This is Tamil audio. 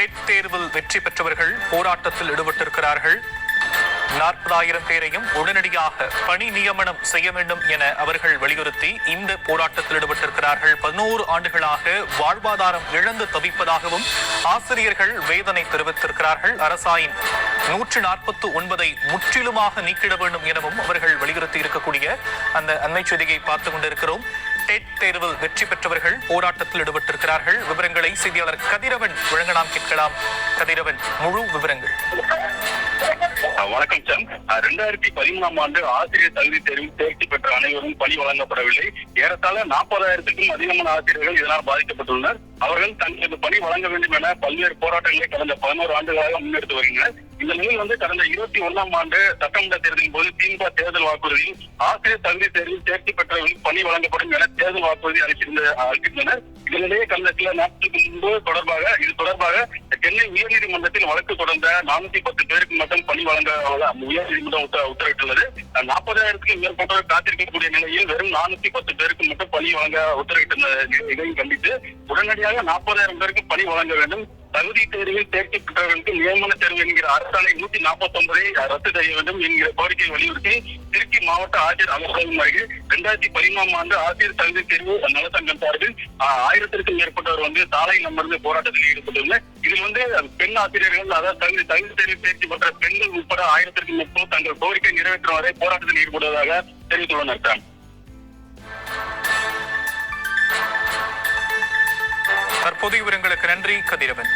டெட் தேர்வில் வெற்றி பெற்றவர்கள் போராட்டத்தில் ஈடுபட்டிருக்கிறார்கள். நாற்பதாயிரம் பேரையும் உடனடியாக பணி நியமனம் செய்ய வேண்டும் என அவர்கள் வலியுறுத்தி இந்த போராட்டத்தில் ஈடுபட்டிருக்கிறார்கள். பதினோரு ஆண்டுகளாக வாழ்வாதாரம் இழந்து தவிப்பதாகவும் ஆசிரியர்கள் வேதனை தெரிவித்திருக்கிறார்கள். அரசாயின் நூற்று நாற்பத்து ஒன்பதை முற்றிலுமாக நீக்கிட வேண்டும் எனவும் அவர்கள் வலியுறுத்தி இருக்கக்கூடிய அந்த அண்மை செய்தியை பார்த்துக் கொண்டிருக்கிறோம். டெட் தேர்வில் வெற்றி பெற்றவர்கள் போராட்டத்தில் ஈடுபட்டிருக்கிறார்கள். விவரங்களை செய்தியாளர் கதிரவன் வழங்க நாம் கேட்கலாம். கதிரவன் முழு விவரங்கள். வணக்கம் சார். ரெண்டாயிரத்தி பதிமூணாம் ஆண்டு ஆசிரியர் தகுதி தேர்வில் தேர்ச்சி பெற்ற அனைவரும் பணி வழங்கப்படவில்லை. ஏறத்தாழ நாற்பதாயிரத்துக்கும் அதிகமான ஆசிரியர்கள் இதனால் பாதிக்கப்பட்டுள்ளனர். அவர்கள் தங்களது பணி வழங்க வேண்டும் என பல்வேறு போராட்டங்களை கடந்த பதினோரு ஆண்டுகளாக முன்னெடுத்து வருகின்றனர். இந்த நிலையில் வந்து கடந்த இருபத்தி ஒண்ணாம் ஆண்டு சட்டமன்ற தேர்தலின் போது திமுக தேர்தல் வாக்குறுதியில் ஆசிரியர் தகுதி தேர்வில் தேர்ச்சி பெற்றவர்களுக்கு பணி வழங்கப்படும் என தேர்தல் வாக்குறுதி அளித்திருந்த அளித்திருந்தனர் இதனிடையே கடந்த சில நாட்களுக்கு முன்பு தொடர்பாக இது தொடர்பாக சென்னை உயர்நீதிமன்றத்தில் வழக்கு தொடர்ந்த நானூத்தி பத்து பேருக்கு மட்டும் பணி வழங்க உயர்நீதிமன்றம் உத்தரவிட்டுள்ளது. நாற்பதாயிரத்துக்கும் மேற்பட்டோர் காத்திருக்கக்கூடிய நிலையில் வெறும் நானூத்தி பத்து பேருக்கு மட்டும் பணி வழங்க உத்தரவிட்டிருந்த இதையும் கண்டித்து உடனடியாக நாற்பதாயிரம் பேருக்கு பணி வழங்க வேண்டும். தகுதி தேர்வில் தேர்ச்சி பெற்றவர்களுக்கு நியமன தேர்வு என்கிற அரசாணை நூத்தி நாற்பத்தி ஒன்பதை ரத்து செய்ய வேண்டும் என்கிற கோரிக்கையை வலியுறுத்தி திருச்சி மாவட்ட ஆட்சியர் அலுவலகம் அருகே இரண்டாயிரத்தி பதிமூணாம் ஆண்டு ஆசிரியர் தகுதி தேர்வு நலசங்கம் சார்பில் ஆஹ், ஆயிரத்திற்கும் மேற்பட்டவர் வந்து சாலையில் அமர்ந்து போராட்டத்தில் ஈடுபட்டுள்ளனர். இதில் வந்து பெண் ஆசிரியர்கள் அதாவது தகுதி தகுதி தேர்வில் தேர்ச்சி பெற்ற பெண்கள் உட்பட ஆயிரத்திற்கும் மேற்பட்டோர் தங்கள் கோரிக்கை நிறைவேற்றும் வரை போராட்டத்தில் ஈடுபடுவதாக தெரிவித்துள்ளனர் தான் பொது விவரங்களுக்கு நன்றி கதிரவன்.